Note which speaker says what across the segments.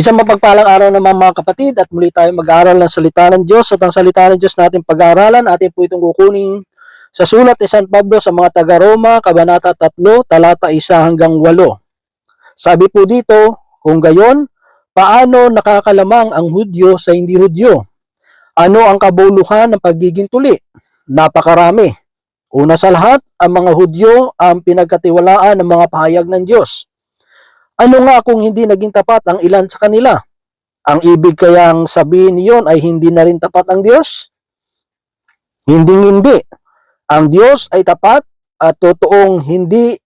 Speaker 1: Isang mapagpalang araw naman mga kapatid at muli tayo mag-aaral ng salita ng Diyos at ang salita ng Diyos natin pag-aaralan atin po itong kukunin sa sulat ni San Pablo sa mga taga-Roma, Kabanata 3, talata 1 hanggang 8. Sabi po dito, kung gayon, paano nakakalamang ang Hudyo sa hindi Hudyo? Ano ang kabuluhan ng pagiging tuli? Napakarami. Una sa lahat, ang mga Hudyo ang pinagkatiwalaan ng mga pahayag ng Diyos. Ano nga kung hindi naging tapat ang ilan sa kanila? Ang ibig kayang sabihin niyon ay hindi na rin tapat ang Diyos? Hindi hindi. Ang Diyos ay tapat at totoong hindi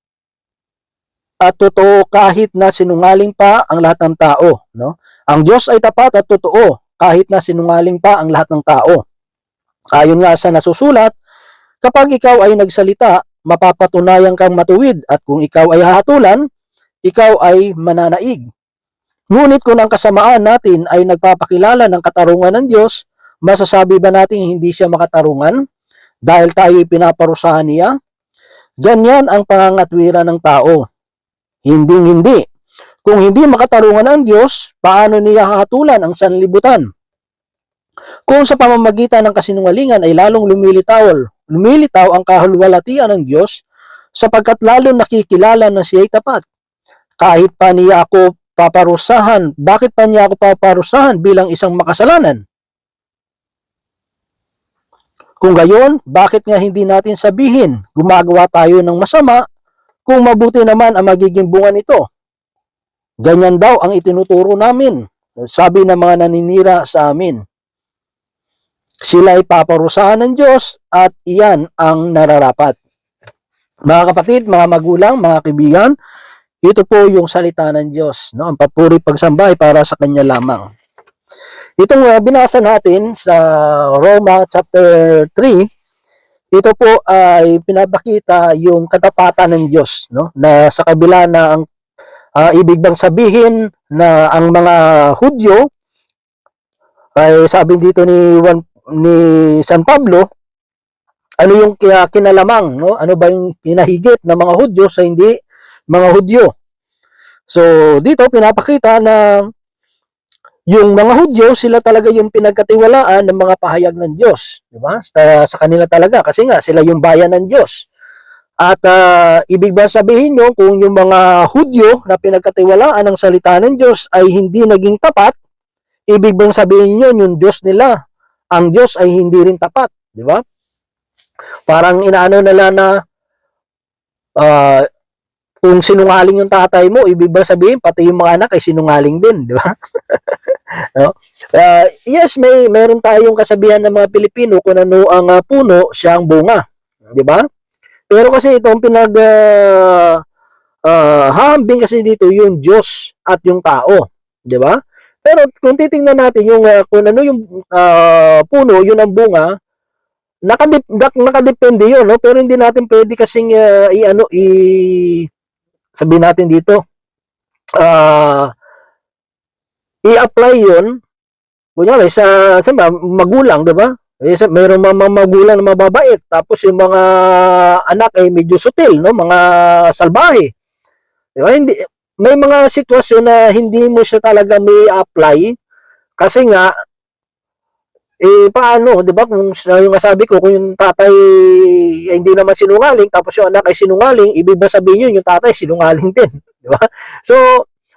Speaker 1: at totoo kahit na sinungaling pa ang lahat ng tao, no? Ang Diyos ay tapat at totoo kahit na sinungaling pa ang lahat ng tao. Ayon nga sa nasusulat, kapag ikaw ay nagsalita, mapapatunayan kang matuwid at kung ikaw ay hahatulan, ikaw ay mananaig. Ngunit kung ang kasamaan natin ay nagpapakilala ng katarungan ng Diyos, masasabi ba natin hindi siya makatarungan dahil tayo pinaparusahan niya? Ganyan ang pangangatwiran ng tao. Hindi hindi. Kung hindi makatarungan ang Diyos, paano niya hahatulan ang sanlibutan? Kung sa pamamagitan ng kasinungalingan ay lalong lumilitaw, lumilitaw ang kahulwalatian ng Diyos sapagkat lalo nakikilala na siya ay tapat kahit pa niya ako paparusahan, bakit pa niya ako paparusahan bilang isang makasalanan? Kung gayon, bakit nga hindi natin sabihin, gumagawa tayo ng masama, kung mabuti naman ang magiging bunga nito? Ganyan daw ang itinuturo namin, sabi ng mga naninira sa amin. Sila ay paparusahan ng Diyos at iyan ang nararapat. Mga kapatid, mga magulang, mga kaibigan, ito po yung salita ng Diyos, no? Ang papuri pagsamba ay para sa kanya lamang. Itong uh, binasa natin sa Roma chapter 3, ito po ay pinapakita yung katapatan ng Diyos, no? Na sa kabila na ang uh, ibig bang sabihin na ang mga Hudyo ay sabi dito ni Juan, ni San Pablo, ano yung kina- kinalamang, no? Ano ba yung kinahigit ng mga Hudyo sa hindi mga Hudyo. So, dito pinapakita na yung mga Hudyo, sila talaga yung pinagkatiwalaan ng mga pahayag ng Diyos. Di ba? Sa, sa kanila talaga. Kasi nga, sila yung bayan ng Diyos. At uh, ibig ba sabihin nyo, kung yung mga Hudyo na pinagkatiwalaan ng salita ng Diyos ay hindi naging tapat, ibig bang sabihin nyo, yung Diyos nila, ang Diyos ay hindi rin tapat. Di ba? Parang inaano nila na uh, kung sinungaling yung tatay mo, ibig ba sabihin pati yung mga anak ay sinungaling din, di ba? no? Uh, yes, may meron tayong kasabihan ng mga Pilipino kung ano ang uh, puno, siya ang bunga, di ba? Pero kasi itong pinag uh, uh, hahambing kasi dito yung Diyos at yung tao, di ba? Pero kung titingnan natin yung uh, kung ano yung uh, puno, yun ang bunga, nakadep nakadepende yun, no? Pero hindi natin pwede kasing uh, i-ano i sabihin natin dito, uh, i-apply yun, kunyari sa, sa magulang, di ba? Eh, sa, mayroong mga magulang na mababait, tapos yung mga anak ay medyo sutil, no? mga salbahe. Di? Hindi, may mga sitwasyon na hindi mo siya talaga may apply kasi nga eh paano, 'di ba? Kung yung sabi ko, kung yung tatay ay hindi naman sinungaling tapos yung anak ay sinungaling, ibig ba sabihin yun yung tatay sinungaling din, 'di ba? So,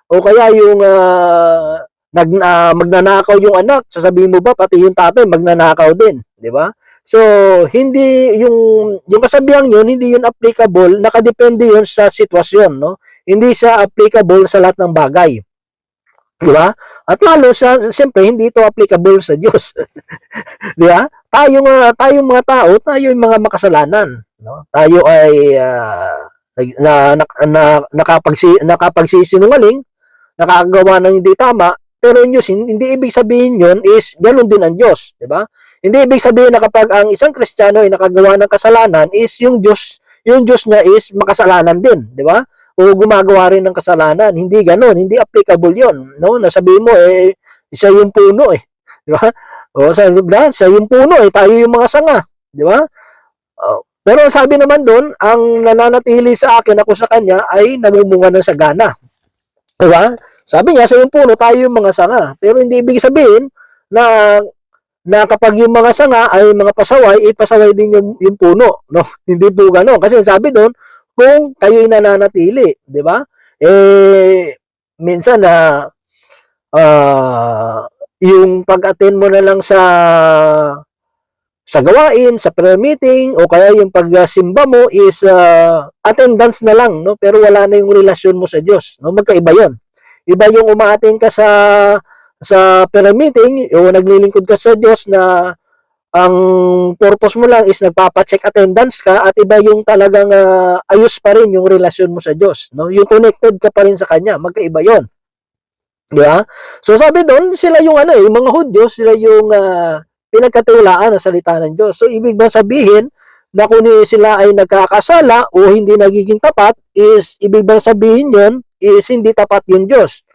Speaker 1: o kaya yung uh, nag uh, magnanakaw yung anak, sasabihin mo ba pati yung tatay magnanakaw din, 'di ba? So, hindi yung yung kasabihang yun, hindi yun applicable, nakadepende yun sa sitwasyon, no? Hindi siya applicable sa lahat ng bagay. Di ba? At lalo sa siyempre hindi ito applicable sa Diyos. Di ba? Tayo nga tayong mga tao, tayo yung mga makasalanan, no? Tayo ay uh, na, na, na nakapagsi nakapagsisinungaling, nakagawa ng hindi tama, pero yung Diyos, hindi ibig sabihin yon is ganoon din ang Diyos, di ba? Hindi ibig sabihin na kapag ang isang Kristiyano ay nakagawa ng kasalanan is yung Diyos, yung Diyos niya is makasalanan din, di ba? O gumagawa rin ng kasalanan. Hindi ganoon, hindi applicable 'yon, no? Nasabi mo eh siya yung puno eh, di ba? O sa lugda, siya yung puno eh, tayo yung mga sanga, di ba? Pero sabi naman doon, ang nananatili sa akin ako sa kanya ay namumunga ng sagana. Di ba? Sabi niya, sa yung puno, tayo yung mga sanga. Pero hindi ibig sabihin na na kapag yung mga sanga ay mga pasaway, eh pasaway din yung, yung puno. No? Hindi po gano'n. Kasi sabi doon, kung kayo'y nananatili, di ba? Eh, minsan na ah, yung pag-attend mo na lang sa sa gawain, sa prayer meeting, o kaya yung pagsimba mo is ah, attendance na lang, no? Pero wala na yung relasyon mo sa Diyos. No? Magkaiba yon. Iba yung umaattend ka sa sa prayer meeting, o naglilingkod ka sa Diyos na ang purpose mo lang is nagpapa-check attendance ka at iba yung talagang ah, ayos pa rin yung relasyon mo sa Diyos, no? Yung connected ka pa rin sa kanya, magkaiba 'yon. Di ba? So sabi doon, sila yung ano eh, yung mga Hudyo, sila yung ah, pinagkatiwalaan ng salita ng Diyos. So ibig bang sabihin na kung sila ay nagkakasala o hindi nagiging tapat is ibig bang sabihin 'yon is hindi tapat yung Diyos.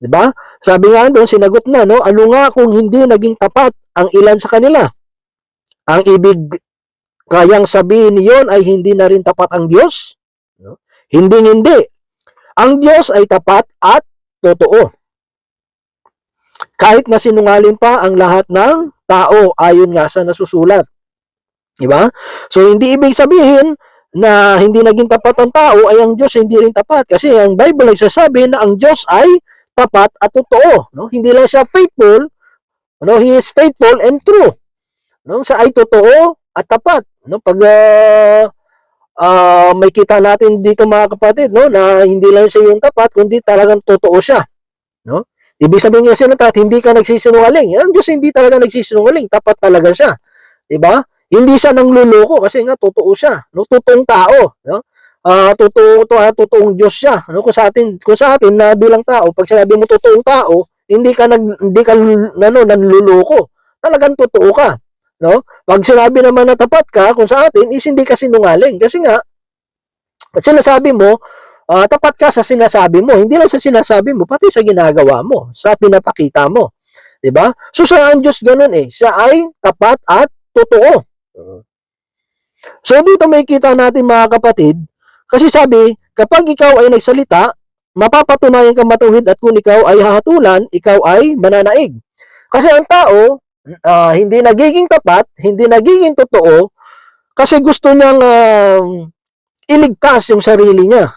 Speaker 1: 'Di ba? Sabi nga doon, sinagot na, no? Ano nga kung hindi naging tapat ang ilan sa kanila? Ang ibig kayang sabihin niyon ay hindi na rin tapat ang Diyos? No? Hindi, hindi. Ang Diyos ay tapat at totoo. Kahit na sinungaling pa ang lahat ng tao ayon nga sa nasusulat. Diba? So, hindi ibig sabihin na hindi naging tapat ang tao ay ang Diyos hindi rin tapat. Kasi ang Bible ay sasabi na ang Diyos ay tapat at totoo. No? Hindi lang siya faithful, no? He is faithful and true. No? Siya ay totoo at tapat. No? Pag uh, uh, may kita natin dito mga kapatid, no? na hindi lang siya yung tapat, kundi talagang totoo siya. No? Ibig sabihin niya sino at hindi ka nagsisinungaling. Ang Diyos hindi talaga nagsisinungaling, tapat talaga siya. 'Di ba? Hindi siya nang luloko kasi nga totoo siya, no? Totoong tao, no? Uh, totoo to, uh, totoong Diyos siya. Ano kung sa atin, kung sa atin na bilang tao, pag sinabi mo totoong tao, hindi ka nag hindi ka ano nanluloko. Talagang totoo ka, no? Pag sinabi naman na tapat ka, kung sa atin is hindi ka sinungaling kasi nga at sinasabi mo, uh, tapat ka sa sinasabi mo, hindi lang sa sinasabi mo, pati sa ginagawa mo, sa pinapakita mo. 'Di ba? So sa ang Diyos ganun eh, siya ay tapat at totoo. So dito may kita natin mga kapatid, kasi sabi, kapag ikaw ay nagsalita, mapapatunayan kang matuwid at kung ikaw ay hahatulan, ikaw ay mananaig. Kasi ang tao, uh, hindi nagiging tapat, hindi nagiging totoo, kasi gusto niyang uh, iligtas yung sarili niya.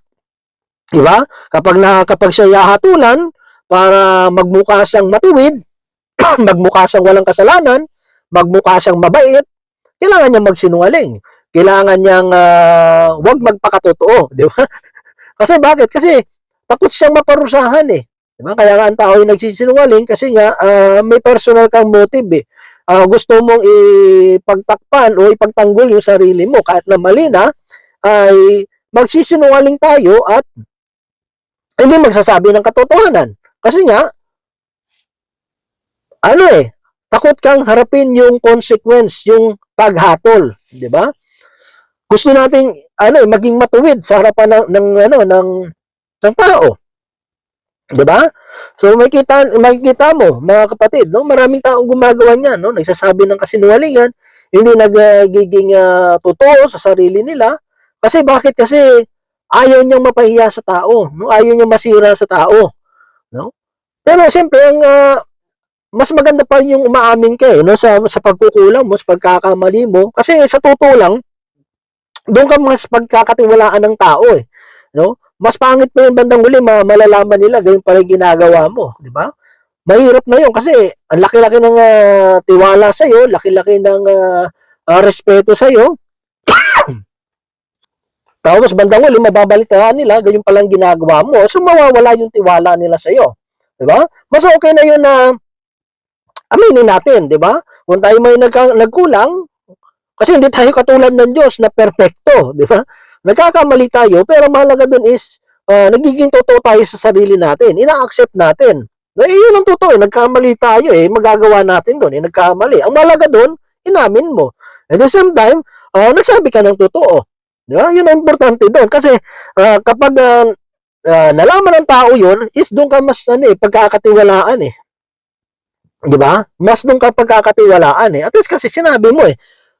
Speaker 1: Diba? Kapag, na, kapag siya hahatulan, para magmukha siyang matuwid, magmukha siyang walang kasalanan, magmukha siyang mabait, kailangan niya magsinungaling kailangan niyang uh, wag magpakatotoo, di ba? kasi bakit? Kasi takot siyang maparusahan eh. Di ba? Kaya nga ang tao ay nagsisinungaling kasi nga uh, may personal kang motive eh. Uh, gusto mong ipagtakpan o ipagtanggol yung sarili mo kahit na mali na ay magsisinungaling tayo at hindi magsasabi ng katotohanan. Kasi nga, ano eh, takot kang harapin yung consequence, yung paghatol, di ba? gusto nating ano eh, maging matuwid sa harapan ng, ng ano ng ng tao. 'Di ba? So makikita makikita mo mga kapatid, no? Maraming taong gumagawa niyan, no? Nagsasabi ng kasinungalingan, hindi nagiging uh, totoo sa sarili nila. Kasi bakit? Kasi ayaw niyang mapahiya sa tao, no? Ayaw niyang masira sa tao, no? Pero siyempre ang uh, mas maganda pa yung umaamin ka eh, no? sa sa pagkukulang mo, sa pagkakamali mo. Kasi sa totoo lang, doon ka mas pagkakatiwalaan ng tao eh. No? Mas pangit pa yung bandang huli, malalaman nila ganyan pala ginagawa mo, di ba? Mahirap na yun kasi ang laki-laki ng uh, tiwala sa iyo, laki-laki ng uh, uh, respeto sa iyo. Tapos bandang huli, mababalitaan nila ganyan palang ginagawa mo. So mawawala yung tiwala nila sa iyo. Di ba? Mas okay na yun na aminin natin, di ba? Kung tayo may nagka, nagkulang, kasi hindi tayo katulad ng Diyos na perpekto, di ba? Nagkakamali tayo, pero mahalaga dun is, uh, nagiging totoo tayo sa sarili natin. Ina-accept natin. Eh, yun ang totoo. Eh. Nagkamali tayo eh. Magagawa natin doon. Eh, nagkamali. Ang mahalaga doon, inamin mo. At the same time, uh, nagsabi ka ng totoo. Di ba? Yun ang importante doon. Kasi uh, kapag uh, uh, nalaman ng tao yun, is doon ka mas ano, eh, pagkakatiwalaan eh. Di ba? Mas doon ka pagkakatiwalaan eh. At least kasi sinabi mo eh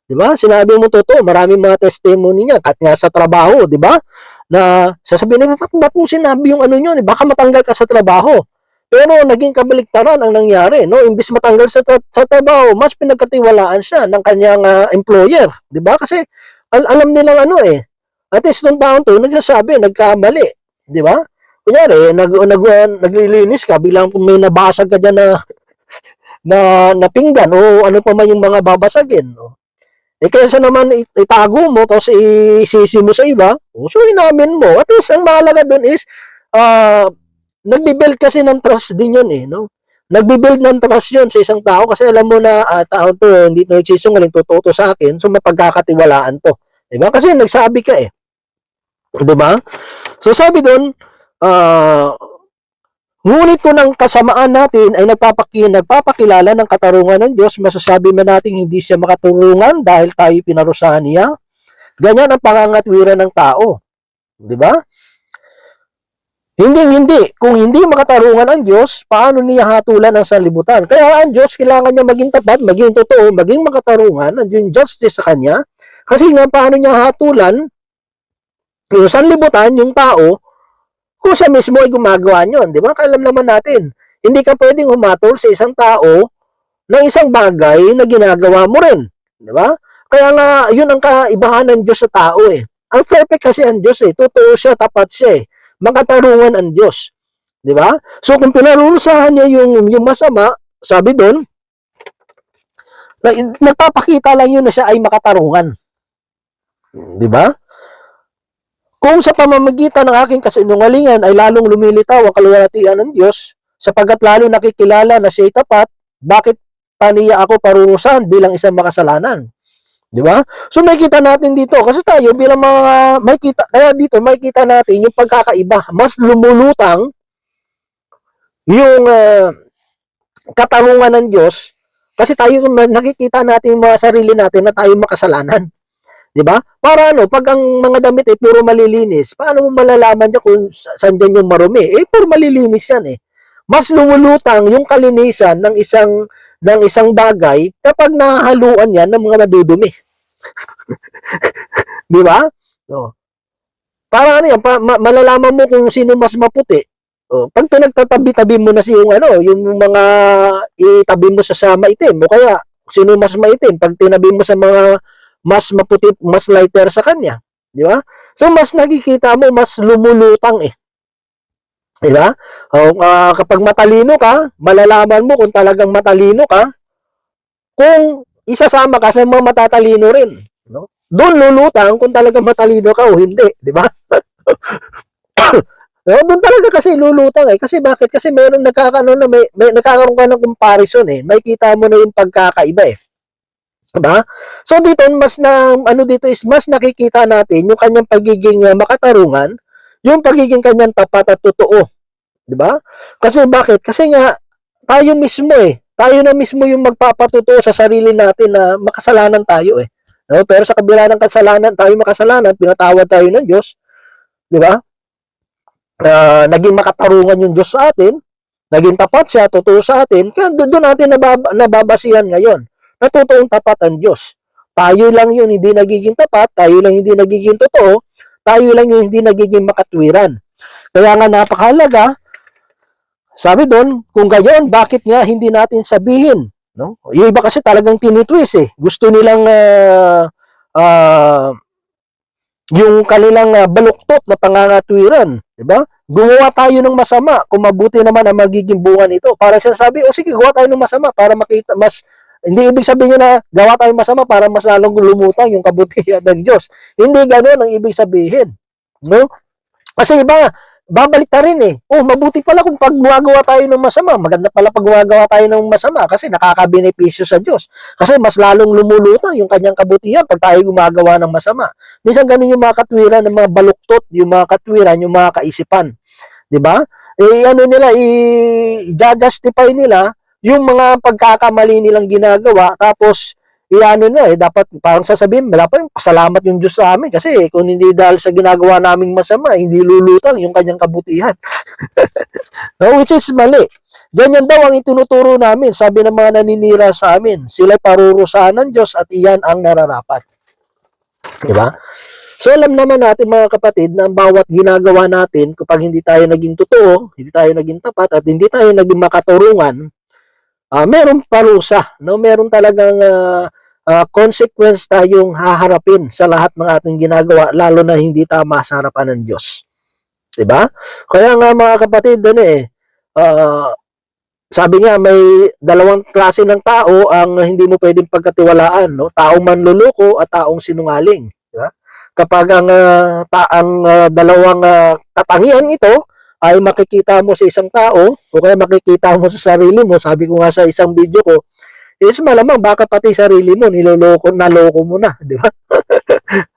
Speaker 1: 'Di ba? Sinabi mo totoo, maraming mga testimony niya at nga sa trabaho, 'di ba? Na sasabihin mo, ba't, ba't mo sinabi yung ano yun? Baka matanggal ka sa trabaho. Pero naging kabaliktaran ang nangyari, no? Imbis matanggal sa, sa trabaho, mas pinagkatiwalaan siya ng kanyang ah, employer, 'di ba? Kasi al- alam nilang ano eh. At least nung taon to, nagsasabi, nagkamali, 'di ba? Kunyari, nag, nag, naglilinis ka, bilang may nabasag ka dyan na, na, na pinggan o ano pa man yung mga babasagin. No? Eh kaysa naman it- itago mo tapos isisi mo sa iba, o, so inamin mo. At least ang mahalaga doon is ah nagbi-build kasi ng trust din yun eh, no? Nagbi-build ng trust yun sa isang tao kasi alam mo na ah, tao to, hindi to nagsisungaling, totoo to sa akin, so mapagkakatiwalaan to. Diba? Kasi nagsabi ka eh. Diba? So sabi doon, ah ngunit kung ang kasamaan natin ay nagpapaki, nagpapakilala ng katarungan ng Diyos, masasabi man natin hindi siya makaturungan dahil tayo pinarusahan niya. Ganyan ang pangangatwiran ng tao. Di ba? Hindi, hindi. Kung hindi makatarungan ang Diyos, paano niya hatulan ang sanlibutan? Kaya ang Diyos, kailangan niya maging tapat, maging totoo, maging makatarungan, and yung justice sa Kanya. Kasi nga, paano niya hatulan yung sanlibutan, yung tao, kung siya mismo ay gumagawa niyon, di ba? Kailan naman natin, hindi ka pwedeng humatol sa isang tao ng isang bagay na ginagawa mo rin, di ba? Kaya nga, yun ang kaibahan ng Diyos sa tao eh. Ang perfect kasi ang Diyos eh. Totoo siya, tapat siya eh. Makatarungan ang Diyos. Di ba? So, kung pinarusahan niya yung, yung masama, sabi doon, na, nagpapakita lang yun na siya ay makatarungan. Di ba? Kung sa pamamagitan ng aking kasinungalingan ay lalong lumilitaw ang kaluwalhatian ng Diyos, sapagkat lalo nakikilala na siya'y tapat, bakit pa niya ako parurusahan bilang isang makasalanan? Di ba? So makita natin dito kasi tayo bilang mga makita kaya dito makita natin yung pagkakaiba, mas lumulutang yung ah, katarungan ng Diyos kasi tayo nakikita natin yung mga sarili natin na tayo makasalanan. 'Di ba? Para ano, pag ang mga damit ay puro malilinis, paano mo malalaman niya kung sa- saan dyan yung marumi? Eh, puro malilinis yan eh. Mas lumulutang yung kalinisan ng isang ng isang bagay kapag nahaluan yan ng mga madudumi. 'Di ba? No. Para ano yan, pa, ma- malalaman mo kung sino mas maputi. Oh, pag pinagtatabi-tabi mo na si yung ano, yung mga itabi mo sa sa maitim o kaya sino mas maitim pag tinabi mo sa mga mas maputi, mas lighter sa kanya, di ba? So mas nakikita mo mas lumulutang eh. Di ba? Ah, kapag matalino ka, malalaman mo kung talagang matalino ka kung isasama ka sa mga matatalino rin, no? Doon lulutang kung talagang matalino ka o hindi, di ba? No, doon talaga kasi lulutang eh. Kasi bakit? Kasi meron nagkakaroon na may, may nagkakaroon ka ng comparison eh. May kita mo na yung pagkakaiba eh. Diba? So dito mas na ano dito is mas nakikita natin yung kanyang pagiging uh, makatarungan, yung pagiging kanyang tapat at totoo. 'Di ba? Kasi bakit? Kasi nga tayo mismo eh. Tayo na mismo yung magpapatotoo sa sarili natin na makasalanan tayo eh. No? Pero sa kabila ng kasalanan, tayo makasalanan, pinatawad tayo ng Diyos. 'Di ba? Ah, naging makatarungan yung Diyos sa atin, naging tapat siya, totoo sa atin, kaya doon natin nabab- nababasihan ngayon na totoong tapat ang Diyos. Tayo lang yun hindi nagiging tapat, tayo lang hindi nagiging totoo, tayo lang yung hindi nagiging makatwiran. Kaya nga napakahalaga, sabi doon, kung gayon, bakit nga hindi natin sabihin? No? Yung iba kasi talagang tinitwist eh. Gusto nilang ah, ah, yung kanilang ah, baluktot na pangangatwiran, di ba? Gumawa tayo ng masama kung mabuti naman ang magiging bunga nito. Para sinasabi, o sige, gawa tayo ng masama para makita mas hindi ibig sabihin na gawa tayo masama para mas lalong lumutang yung kabutihan ng Diyos. Hindi ganoon ang ibig sabihin. No? Kasi iba, babalik ta rin eh. Oh, mabuti pala kung pag gumagawa tayo ng masama. Maganda pala pag gumagawa tayo ng masama kasi nakakabenepisyo sa Diyos. Kasi mas lalong lumulutang yung kanyang kabutihan pag tayo gumagawa ng masama. Minsan ganun yung mga katwiran ng mga baluktot, yung mga katwiran, yung mga kaisipan. 'Di ba? Eh ano nila i-justify nila yung mga pagkakamali nilang ginagawa tapos iano na eh dapat parang sasabihin dapat pasalamat yung Diyos sa amin kasi kung hindi dahil sa ginagawa naming masama hindi lulutang yung kanyang kabutihan no which is mali Ganyan daw ang itinuturo namin, sabi ng mga naninira sa amin. Sila parurusahan ng Diyos at iyan ang nararapat. Di ba? So alam naman natin mga kapatid na ang bawat ginagawa natin kapag hindi tayo naging totoo, hindi tayo naging tapat at hindi tayo naging makaturungan, ah meron parusa, no? Meron talagang ah, ah, consequence tayong haharapin sa lahat ng ating ginagawa lalo na hindi tama sa harapan ng Diyos. 'Di ba? Kaya nga mga kapatid, ano eh, ah, sabi nga may dalawang klase ng tao ang hindi mo pwedeng pagkatiwalaan, no? Taong manluloko at taong sinungaling, di ba? Kapag ang ah, ta- ang ah, dalawang ah, katangian ito ay makikita mo sa isang tao o kaya makikita mo sa sarili mo, sabi ko nga sa isang video ko, is malamang baka pati sarili mo niloloko, naloko mo na, di ba?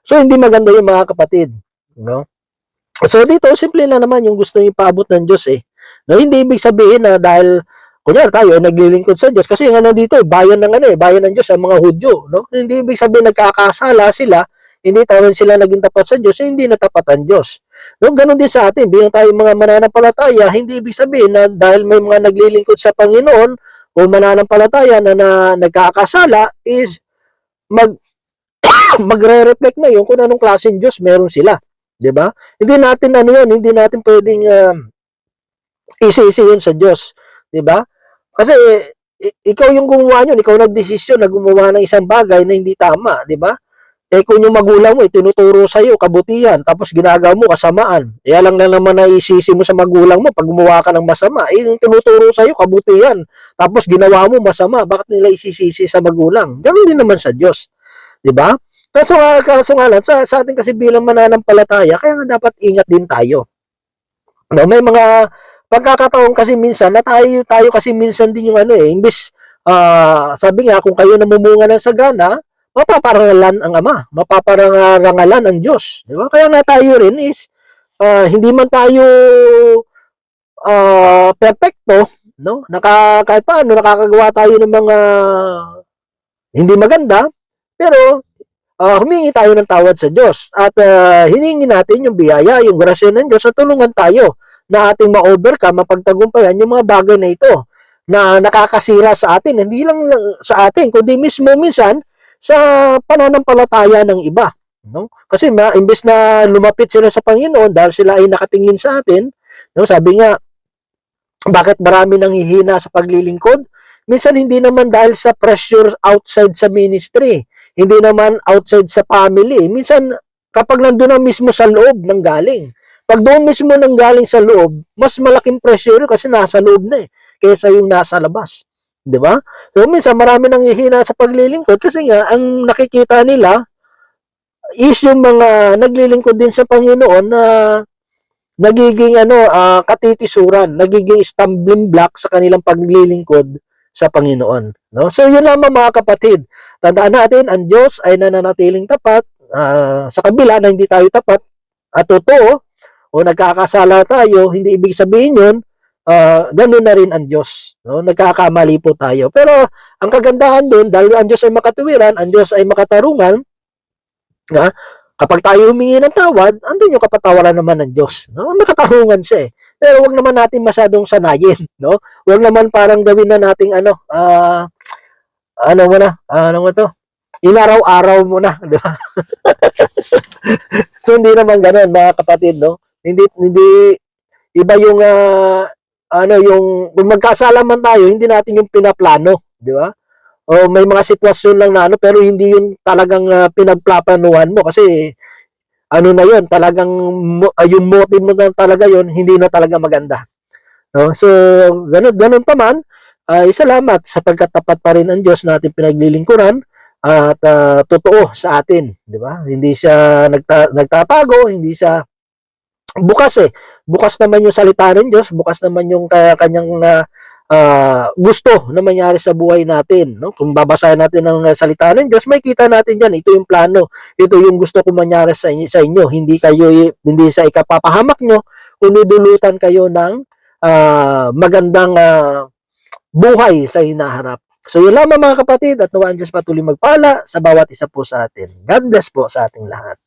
Speaker 1: so hindi maganda yung mga kapatid, no? So dito simple lang naman yung gusto niyo paabot ng Diyos eh. No, hindi ibig sabihin na dahil kunyari tayo ay naglilingkod sa Diyos kasi yung ano dito, bayan ng ano eh, bayan ng Diyos ang mga Hudyo, no? Hindi ibig sabihin nagkakasala sila, hindi tayo sila naging tapat sa Diyos, hindi natapat ang Diyos. No, ganun din sa atin, bilang tayo mga mananampalataya, hindi ibig sabihin na dahil may mga naglilingkod sa Panginoon o mananampalataya na, na nagkakasala is mag magre-reflect na yun kung anong klaseng Diyos meron sila. 'di ba? Hindi natin ano yun, hindi natin pwedeng um, isisi yun sa Diyos, 'di ba? Kasi ikaw yung gumawa yun, ikaw nagdesisyon na gumawa ng isang bagay na hindi tama, 'di ba? Eh kung yung magulang mo itinuturo sa iyo kabutihan tapos ginagawa mo kasamaan, eh alang na naman na isisi mo sa magulang mo pag gumawa ka ng masama, eh yung tinuturo sa iyo kabutihan tapos ginawa mo masama, bakit nila isisisi sa magulang? Ganun din naman sa Diyos, 'di ba? Kaso nga, kaso nga lang, sa, sa atin kasi bilang mananampalataya, kaya nga dapat ingat din tayo. No, may mga pagkakataon kasi minsan na tayo, tayo kasi minsan din yung ano eh, imbis, ah, sabi nga, kung kayo namumunga ng sagana, mapaparangalan ang Ama, mapaparangalan ang Diyos. Di ba? Kaya nga tayo rin is, ah, hindi man tayo ah, perfecto, no? Naka, kahit paano, nakakagawa tayo ng mga hindi maganda, pero ah, humingi tayo ng tawad sa Diyos at ah, hiningi natin yung biyaya, yung grasya ng Diyos at tulungan tayo na ating ma-overcome, mapagtagumpayan yung mga bagay na ito na nakakasira sa atin, hindi lang sa atin, kundi mismo minsan sa pananampalataya ng iba. No? Kasi ma, imbes na lumapit sila sa Panginoon dahil sila ay nakatingin sa atin, no? sabi nga, bakit marami nang hihina sa paglilingkod? Minsan hindi naman dahil sa pressure outside sa ministry hindi naman outside sa family. Minsan, kapag nandun na mismo sa loob ng galing, pag doon mismo nang galing sa loob, mas malaking pressure kasi nasa loob na eh, kaysa yung nasa labas. Di ba? So, minsan marami nang hihina sa paglilingkod kasi nga, ang nakikita nila is yung mga naglilingkod din sa Panginoon na nagiging ano ah, katitisuran, nagiging stumbling block sa kanilang paglilingkod sa Panginoon. No? So yun lamang mga kapatid. Tandaan natin, ang Diyos ay nananatiling tapat ah, sa kabila na hindi tayo tapat at totoo o nagkakasala tayo, hindi ibig sabihin yun, ah, ganun na rin ang Diyos. No? Nagkakamali po tayo. Pero ang kagandahan dun, dahil ang Diyos ay makatuwiran, ang Diyos ay makatarungan, nga, kapag tayo humingi ng tawad, andun yung kapatawaran naman ng Diyos. No? Makatarungan siya eh. Pero wag naman natin masyadong sanayin, no? Wag naman parang gawin na nating ano, ah ano mo na, ano mo to? Inaraw-araw mo na, di ba? so hindi naman ganoon mga kapatid, no? Hindi hindi iba yung ah, ano yung kung magkasala man tayo, hindi natin yung pinaplano, di ba? O may mga sitwasyon lang na ano pero hindi yung talagang ah, pinagplaplanuhan mo kasi ano na yon talagang ah, yung motive mo na talaga yon hindi na talaga maganda. No? So ganun ganun pa man ay salamat sapagkat tapat pa rin ang Diyos na ating pinaglilingkuran at ah, totoo sa atin di ba? Hindi siya nagta- nagtatago hindi siya bukas eh bukas naman yung salita ng Diyos bukas naman yung ka- kanyang ah, ah, gusto na mangyari sa buhay natin. No? Kung babasahin natin ang uh, salita ng Diyos, may kita natin dyan. Ito yung plano. Ito yung gusto ko mangyari sa inyo. Sa inyo. Hindi kayo, hindi sa ikapapahamak nyo, kundi dulutan kayo ng ah, magandang ah, buhay sa hinaharap. So yun lamang mga kapatid at nawa ang Diyos patuloy magpala sa bawat isa po sa atin. God bless po sa ating lahat.